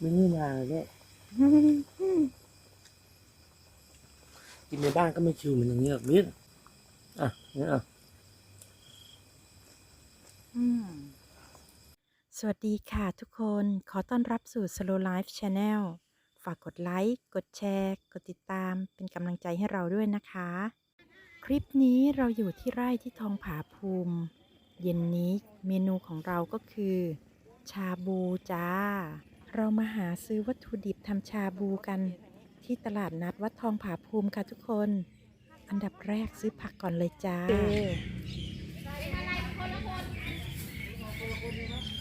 ไม่มีนานเลยกินในบ้านก็ไม่ชิวเหมือนอย่างเงี้ยหรอกมิ้นอะเนี่ยอะสวัสดีค่ะทุกคนขอต้อนรับสู่ Slow Life Channel ฝากกดไลค์ กดแชร์ กดติดตามเป็นกำลังใจให้เราด้วยนะคะ คลิปนี้เราอยู่ที่ไร่ที่ทองผาภูมิ เย็นนี้เมนูของเราก็คือ ชาบูจ้า เรามาหาซื้อวัตถุดิบทำชาบูกันที่ตลาดนัดวัดทองผาภูมิค่ะทุกคน อันดับแรกซื้อผักก่อนเลยจ้า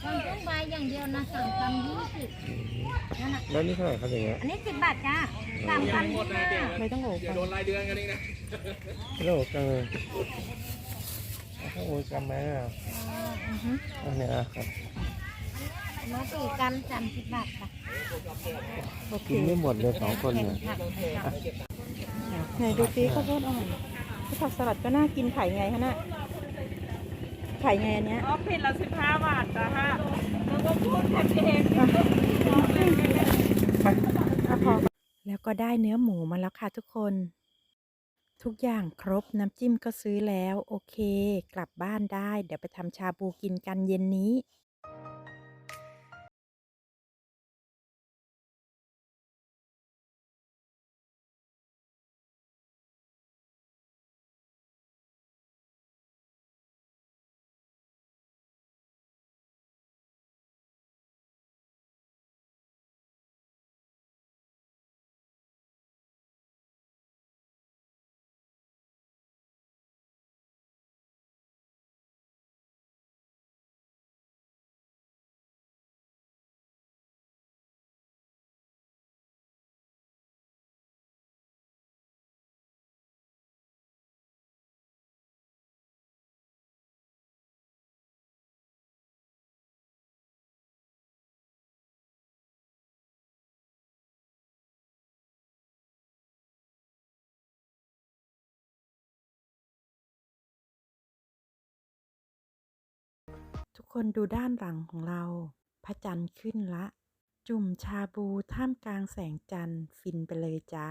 สั่งเครื่องใบอย่างเดียวนะสั่งกำยี่สิบนั่นน่ะแล้วนี่เท่าไหร่ครับอย่างเงี้ยอันนี้สิบบาทจ้าสามกำยี่ห้าไม่ต้องโอบอย่าโดนรายเดือนกันเองนะโลกจังเลยโอ้ยจำไหมอะอันเนี้ยอะครับ มาสี่กำสามสิบบาทค่ะกินไม่หมดเลยสองคนเนี่ยผักไหนดูซิข้าวโพดอ่อนที่ผักสลัดก็น่ากินไข่ไงคะน่ะไข่ไงอันเนี้ย อ๋อผิดละสิบห้าบาทจ้ะฮะแล้วก็พูดผิดเองแล้วก็ได้เนื้อหมูมาแล้วค่ะทุกคน ทุกอย่างครบน้ำจิ้มก็ซื้อแล้ว โอเค กลับบ้านได้ เดี๋ยวไปทำชาบูกินกันเย็นนี้ คนดูด้านหลังของเรา พระจันทร์ขึ้นละ จุ่มชาบูท่ามกลางแสงจันทร์ฟินไปเลยจ้า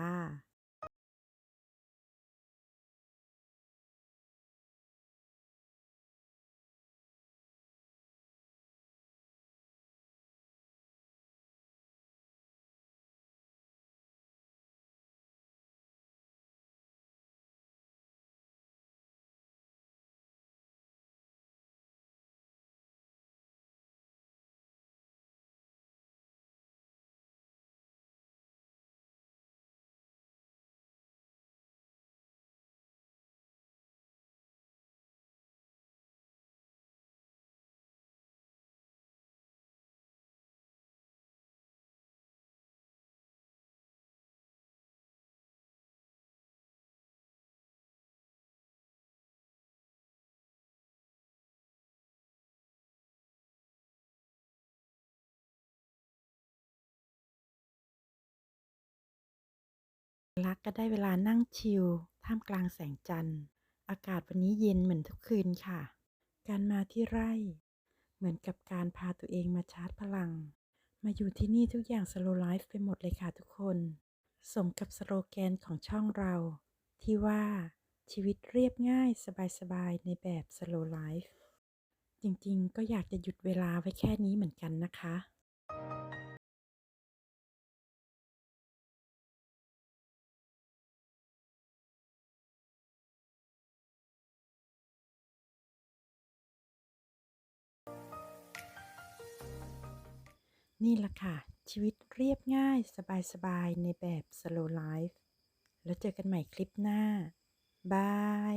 ลักก็ได้เวลานั่งชิลท่ามกลางแสงจันทร์ อากาศวันนี้เย็นเหมือนทุกคืนค่ะ การมาที่ไร่ เหมือนกับการพาตัวเองมาชาร์จพลัง มาอยู่ที่นี่ทุกอย่างสโลไลฟ์ไปหมดเลยค่ะทุกคน สมกับสโลแกนของช่องเรา ที่ว่าชีวิตเรียบง่ายสบายๆ ในแบบสโลไลฟ์จริงๆ ก็อยากจะหยุดเวลาไว้แค่นี้เหมือนกันนะคะ นี่แหละค่ะ ชีวิตเรียบง่ายสบายๆ ในแบบ slow life แล้วเจอกันใหม่คลิปหน้า บาย